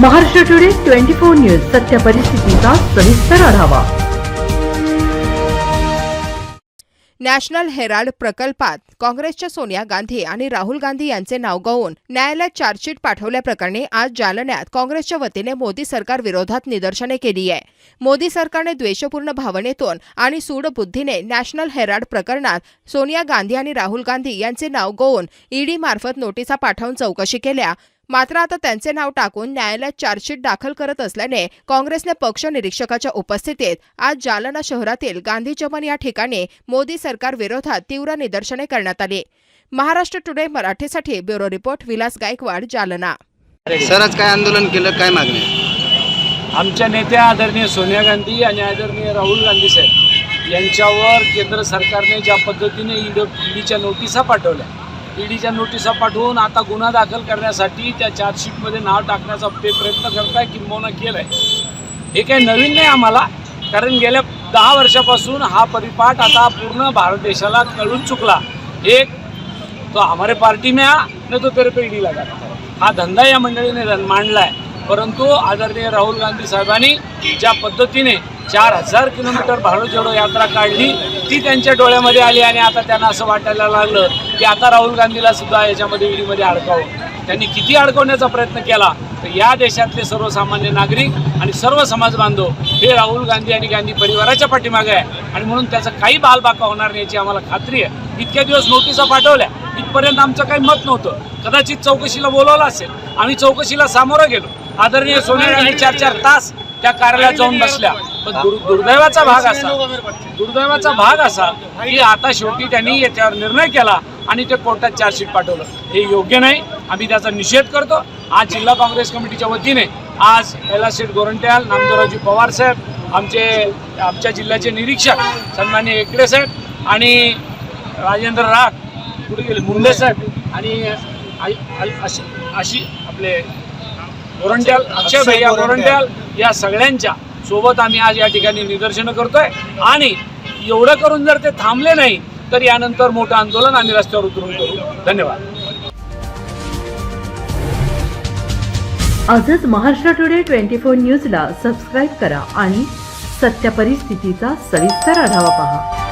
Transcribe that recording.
Maharashtra today twenty four news सत्य परिस्थितीचा सविस्तर आढावा. नॅशनल हेराल्ड प्रकल्पात काँग्रेसच्या सोनिया गांधी आणि राहुल गांधी यांचे नाव गवून न्यायालयात चार्जशीट पाठवल्याप्रकरणी आज जालन्यात काँग्रेसच्या वतीने मोदी सरकार विरोधात निदर्शने केली आहे. मोदी सरकारने द्वेषपूर्ण भावनेतून आणि सूडबुद्धीने नॅशनल हेराल्ड प्रकरणात सोनिया गांधी आणि राहुल गांधी यांचे नाव गवून ईडी मार्फत नोटिसा पाठवून चौकशी केल्या. मात्र आता त्यांचे नाव टाकून न्यायालयात चार्जशीट दाखल करत असल्याने काँग्रेसने पक्ष निरीक्षकाच्या उपस्थितीत आज जालना शहरातील गांधी चमन या ठिकाणी मोदी सरकार विरोधात तीव्र निदर्शने करण्यात आली महाराष्ट्र टुडे मराठीसाठी bureau report Vilas Gaikwad Jalna sir आज काय आंदोलन केलं काय मागणी? आमच्या नेत्या आदरणीय सोनिया गांधी आणि आदरणीय राहुल गांधी साहेब यांच्यावर केंद्र सरकारने ज्या पद्धतीने ईड ईडीच्या नोटिसा पाठवल्या ईडीच्या नोटिसा पाठवून आता गुन्हा दाखल करण्यासाठी त्या चार्जशीटमध्ये नाव टाकण्याचा ते प्रयत्न करताय किंबहुना केलं आहे हे काही नवीन नाही आम्हाला कारण गेल्या दहा वर्षापासून हा परिपाठ आता पूर्ण भारत देशाला कळून चुकला. एक तो हमारे पार्टी में आ तो तेरे पे ईडी लगा हा. धंदा या मंडळीने मांडला आहे परंतु आदरणीय राहुल गांधी साहेबांनी ज्या पद्धतीने चार हजार किलोमीटर भारत जोडो यात्रा काढली ती त्यांच्या डोळ्यामध्ये आली आणि आता त्यांना असं वाटायला लागलं की आता राहुल गांधीला सुद्धा याच्यामध्ये ईडीमध्ये अडकावं. त्यांनी किती अडकवण्याचा प्रयत्न केला तर या देशातले सर्वसामान्य नागरिक आणि सर्व समाज बांधव हे राहुल गांधी आणि गांधी परिवाराच्या पाठीमागे आहे. आणि म्हणून त्याचा काही बालबाका होणार नाही याची आम्हाला खात्री आहे. इतक्या दिवस नोटिसा पाठवल्या इथपर्यंत आमचं काही मत नव्हतं. कदाचित चौकशीला बोलवलं असेल. आम्ही चौकशीला सामोरं गेलो. आदरणीय सोनिया गांधी चार चार तास त्या कार्यालयात जाऊन बसल्या. पण. दुर दुर्दैवाचा भाग असा. दुर्दैवाचा भाग असा की आता शेवटी त्यांनी याच्यावर निर्णय केला आणि ते कोर्टात चार्जशीट पाठवलं. हे योग्य नाही. आम्ही त्याचा निषेध करतो. आज जिल्हा काँग्रेस कमिटीच्या वतीने आज कैलासशेठ गोरंट्याल नामदेवरावजी पवार साहेब आमचे आमच्या जिल्ह्याचे निरीक्षक सन्माननीय एकडे साहेब आणि राजेंद्र राग कुठे गेले मुंडे साहेब आणि आई- आई- अशी अशी आपले गोरंट्याल अक्षय भैया गोरंट्याल या सगळ्यांच्या सोबत आम्ही आज या ठिकाणी निदर्शनं करतोय. आणि एवढं करून जर ते थांबले नाही तर यानंतर मोठं आंदोलन आम्ही रस्त्यावर उतरून करू. धन्यवाद. आजच महाराष्ट्र टुडे ट्वेंटी फोर न्यूजला सबस्क्राईब करा आणि सत्य परिस्थितीचा सविस्तर आढावा पहा.